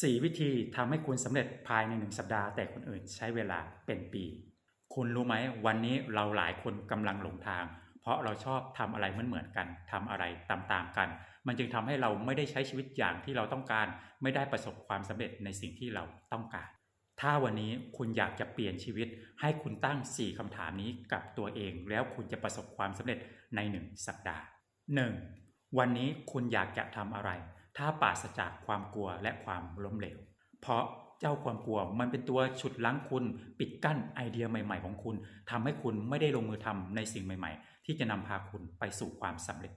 4 วิธีทำให้คุณสำเร็จภายใน1สัปดาห์แต่คนอื่นใช้เวลาเป็นปี คุณรู้ไหมวันนี้เราหลายคนกำลังหลงทาง เพราะเราชอบทำอะไรเหมือนๆกันทำอะไรตามๆกัน มันจึงทำให้เราไม่ได้ใช้ชีวิตอย่างที่เราต้องการ ไม่ได้ประสบความสำเร็จในสิ่งที่เราต้องการ ถ้าวันนี้คุณอยากจะเปลี่ยนชีวิต ให้คุณตั้ง 4คำถามนี้กับตัวเอง แล้วคุณจะประสบความสำเร็จใน 1 สัปดาห์ 1. วันนี้คุณอยากจะทำอะไร ถ้าปราศจากความกลัวและความล้มเหลว เพราะเจ้าความกลัวมันเป็นตัวฉุดลั้งคุณ ปิดกั้นไอเดียใหม่ๆ ของคุณทำให้คุณไม่ได้ลงมือทำในสิ่งใหม่ ๆ ที่จะนำพาคุณไปสู่ความสำเร็จ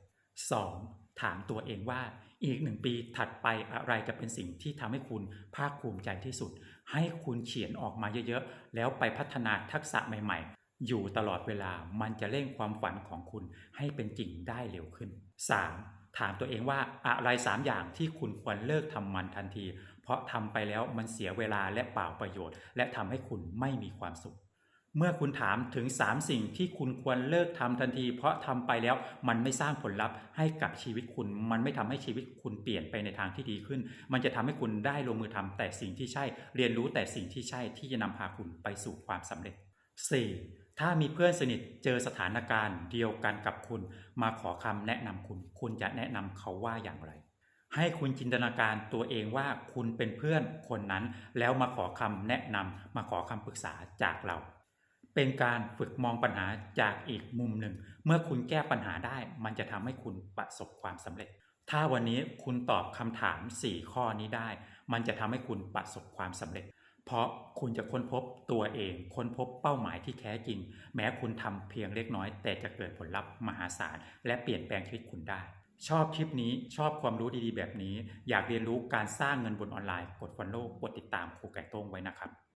2. ถามตัวเองว่าอีกหนึ่งปีถัดไปอะไรจะเป็นสิ่งที่ทำให้คุณภาคภูมิใจที่สุด ให้คุณเขียนออกมาเยอะๆ แล้วไปพัฒนาทักษะใหม่ๆ อยู่ตลอดเวลามันจะเร่งความฝันของคุณให้เป็นจริงได้เร็วขึ้น 3. ถามตัวเองว่าอะไร3อย่างที่คุณควรเลิกทำมันทันที เพราะทำไปแล้วมันเสียเวลาและเปล่าประโยชน์ และทำให้คุณไม่มีความสุข เมื่อคุณถามถึง 3 สิ่งที่คุณควรเลิกทำทันที เพราะทำไปแล้วมันไม่สร้างผลลัพธ์ให้กับชีวิตคุณ มันไม่ทำให้ชีวิตคุณเปลี่ยนไปในทางที่ดีขึ้น มันจะทำให้คุณได้ลงมือทำแต่สิ่งที่ใช่ เรียนรู้แต่สิ่งที่ใช่ที่จะนำพาคุณไปสู่ความสำเร็จ 4. ถ้ามีเพื่อนสนิทเจอสถานการณ์เดียวกันกับคุณ มาขอคำแนะนำคุณ คุณจะแนะนำเขาว่าอย่างไร ให้คุณจินตนาการตัวเองว่าคุณเป็นเพื่อนคนนั้น แล้วมาขอคำแนะนำมาขอคำปรึกษาจากเรา เป็นการฝึกมองปัญหาจากอีกมุมหนึ่ง เมื่อคุณแก้ปัญหาได้ มันจะทำให้คุณประสบความสำเร็จ ถ้าวันนี้คุณตอบคำถาม 4 ข้อนี้ได้ มันจะทำให้คุณประสบความสำเร็จ เพราะคุณจะค้นพบตัวเอง ค้นพบเป้าหมายที่แท้จริง แม้คุณทำเพียงเล็กน้อย แต่จะเกิดผลลัพธ์มหาศาล และเปลี่ยนแปลงชีวิตคุณได้ ชอบคลิปนี้ชอบความรู้ดีๆ แบบนี้ อยากเรียนรู้การสร้างเงินบนออนไลน์ กด follow กดติดตามครูไก่โต้งไว้นะครับ